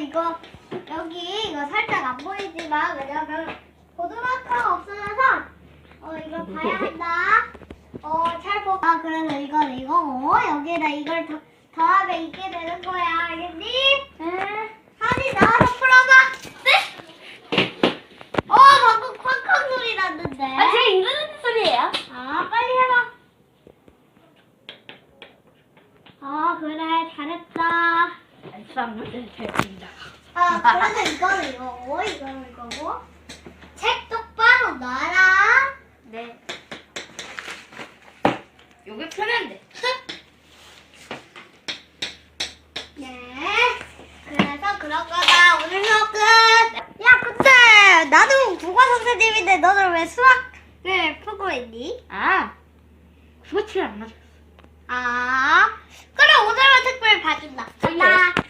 이거 여기 이거 살짝 안 보이지만 왜냐면 보드마커가 없어져서 어 이걸 봐야 한다. 어잘 보. 아 그래서 이건 이거고 여기에다 이걸 더, 더하면 이게 되는 거야 알겠니? 응. 하니 나와서 풀어봐. 네? 어 방금 쾅쾅 소리 났는데. 아, 제가 이러는 소리예요. 아, 빨리 해봐. 아, 그래, 잘했다. 쌍 문을 됐습니다. 아, 그래서 이거는 이거고, 이거는 이거고. 책 똑바로 놔라. 네. 요게 편한데. 네. 그래서 그런 거다. 오늘 수업 끝. 야, 근데 나도 국어 선생님인데 너는 왜 수학을 푸고 있니? 아, 수치를 안 맞았어. 아, 그래, 오늘만 특별 봐준다. 간다.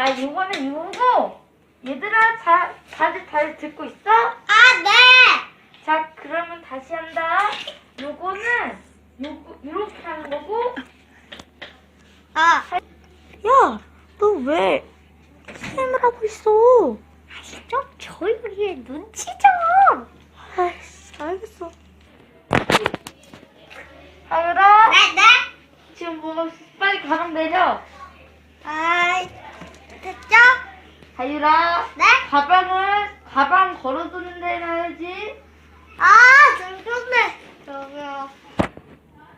자, 요거는 이거고. 얘들아, 자, 다들 잘 듣고 있어? 아, 네. 자, 그러면 다시 한다. 요거는 요거 이렇게 하는 거고. 아, 야, 너 왜 게임을 하고 있어? 좀 조용히 해. 눈치 좀. 아이씨, 알겠어. 하율아, 네, 네. 지금 뭐 빨리 가방 내려. 다율아. 네? 가방을 가방 걸어두는 데 놔야지. 아, 잠깐만. 저기요.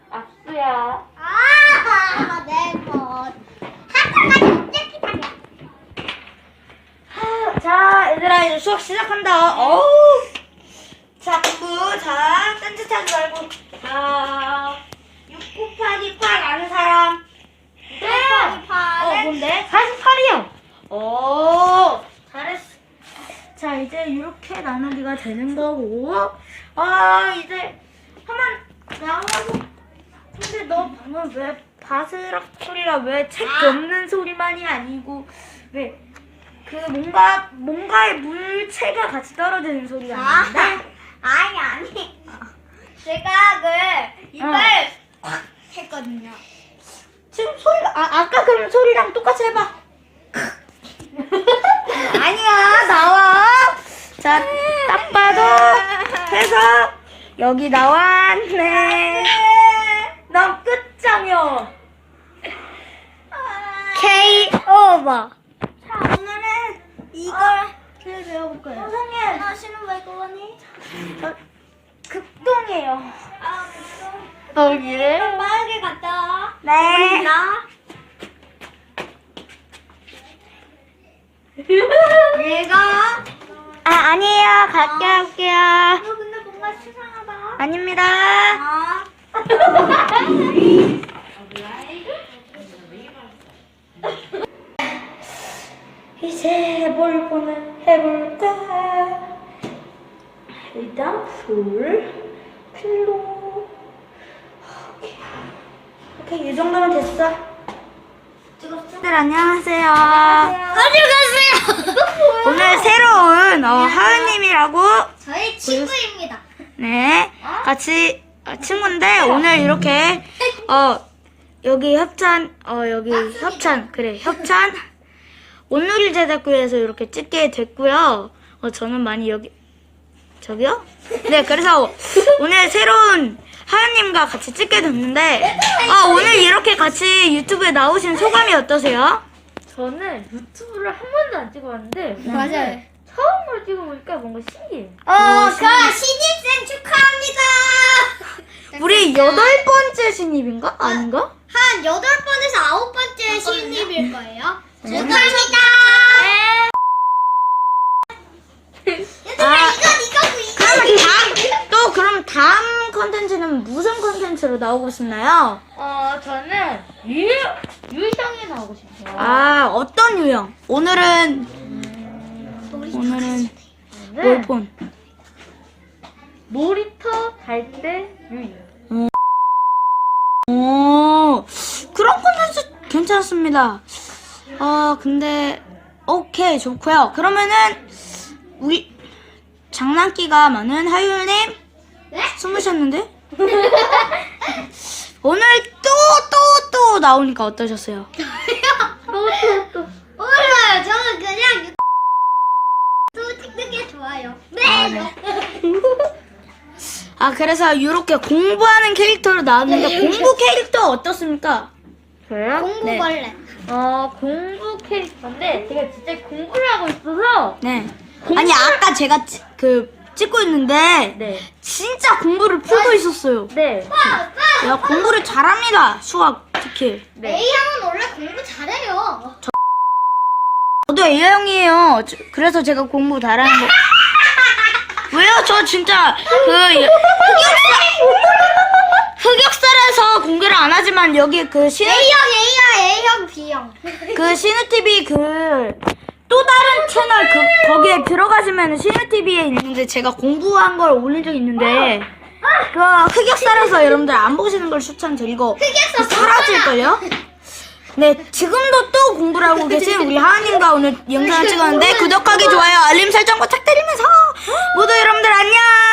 악수야. 아, 내 것. 한번만 갑자기 다녀. 하, 자, 얘들아 이제 수업 시작한다. 어우. 자, 공부. 자, 딴짓하지 말고. 자, 6 곱하기 8 아는 사람. 6 곱하기 8. 나누기가 되는 거고. 아, 이제 한번 나와서. 근데 너 방금 왜 바스락 소리라 왜책 아. 덮는 소리만이 아니고 왜 그 뭔가 뭔가의 물체가 같이 떨어지는 소리가 아, 나는데? 아니, 아니. 제가 그, 입을 어. 콱 했거든요. 지금 소리가 아 아까 그럼 소리랑 똑같이 해봐. 아니야 나와. 자 딱 봐도 해서 여기 나왔네. 넌 끝장이야. K 오버. 자, 오늘은 이걸 를 배워볼 거예요. 선생님 하시는 왜 그러니? 저 극동이에요. 아, 그럼 여기래? 빠르게 갔다 와. 네. 나 얘가 아 아니에요. 갈게 할게요. 너 근데 뭔가 수상하다. 아닙니다. 아. 이제 뭘 보는 해볼까? 일단 풀, 필로. 오케이. 오케이, 이 정도면 됐어. 찍었어? 들 안녕하세요. 안녕하세요. 오늘 새로운 어, 하은님이라고 저희 친구입니다. 네 같이 어, 친구인데 오늘 이렇게 어 여기 협찬 어 여기 협찬 그래 협찬 온누리 제작구에서 이렇게 찍게 됐고요. 어 저는 많이 여기 저기요? 네 그래서 오늘 새로운 하연님과 같이 찍게 됐는데 아 오늘 이렇게 같이 유튜브에 나오신 소감이 어떠세요? 저는 유튜브를 한 번도 안 찍어봤는데 맞아요. 처음으로 찍어보니까 뭔가 신기해요. 어, 그 신입생 축하합니다. 우리 여덟 번째 신입인가? 아닌가? 한 여덟 번에서 아홉 번째 신입일 거예요. 축하합니다. 얘들아, 아. 이건 이거고 이거. 그러면 다음 또 그럼 다음 컨텐츠는 무슨 컨텐츠로 나오고 싶나요? 어 저는 유 유형이 나오고 싶어요. 아 어떤 유형? 오늘은 오늘은 네. 몰폰. 놀이터 갈대 유형. 오 그런 컨텐츠 괜찮습니다. 어 근데 오케이 좋고요. 그러면은 우리 장난기가 많은 하율님 네? 숨 쉬셨는데? 오늘 또 또 또 나오니까 어떠셨어요? 또 또, 또. 몰라요. 저는 그냥 또 찍는 게 좋아요. 네. 아, 네. 아 그래서 이렇게 공부하는 캐릭터로 나왔는데 공부 캐릭터 어떻습니까? 저요? 공부벌레. 어, 공부 캐릭터인데 제가 진짜 공부를 하고 있어서 네. 아니 아까 제가 찌- 그 찍고 있는데 네. 진짜 공부를 풀고 있었어요. 네. 내가 공부를 잘합니다. 수학 특히. 네. A형은 원래 공부 잘해요. 저도 A형이에요. 저- 그래서 제가 공부 잘하는 거. 왜요? 저 진짜 그 흑역사 흑역사라서 공개를 안 하지만 여기 그 신우 A형, A형, A형, B형. 그 신우 TV 그 또 다른 그 거기에 들어가시면 신유TV에 있는데 제가 공부한 걸 올린 적 있는데 그 흑역사라서 여러분들 안 보시는 걸 추천드리고 흑역사 그 사라질걸요? 네 지금도 또 공부를 하고 계신 우리 하은님과 오늘 영상을 찍었는데 구독하기 좋아요 알림 설정 부탁드리면서 모두 여러분들 안녕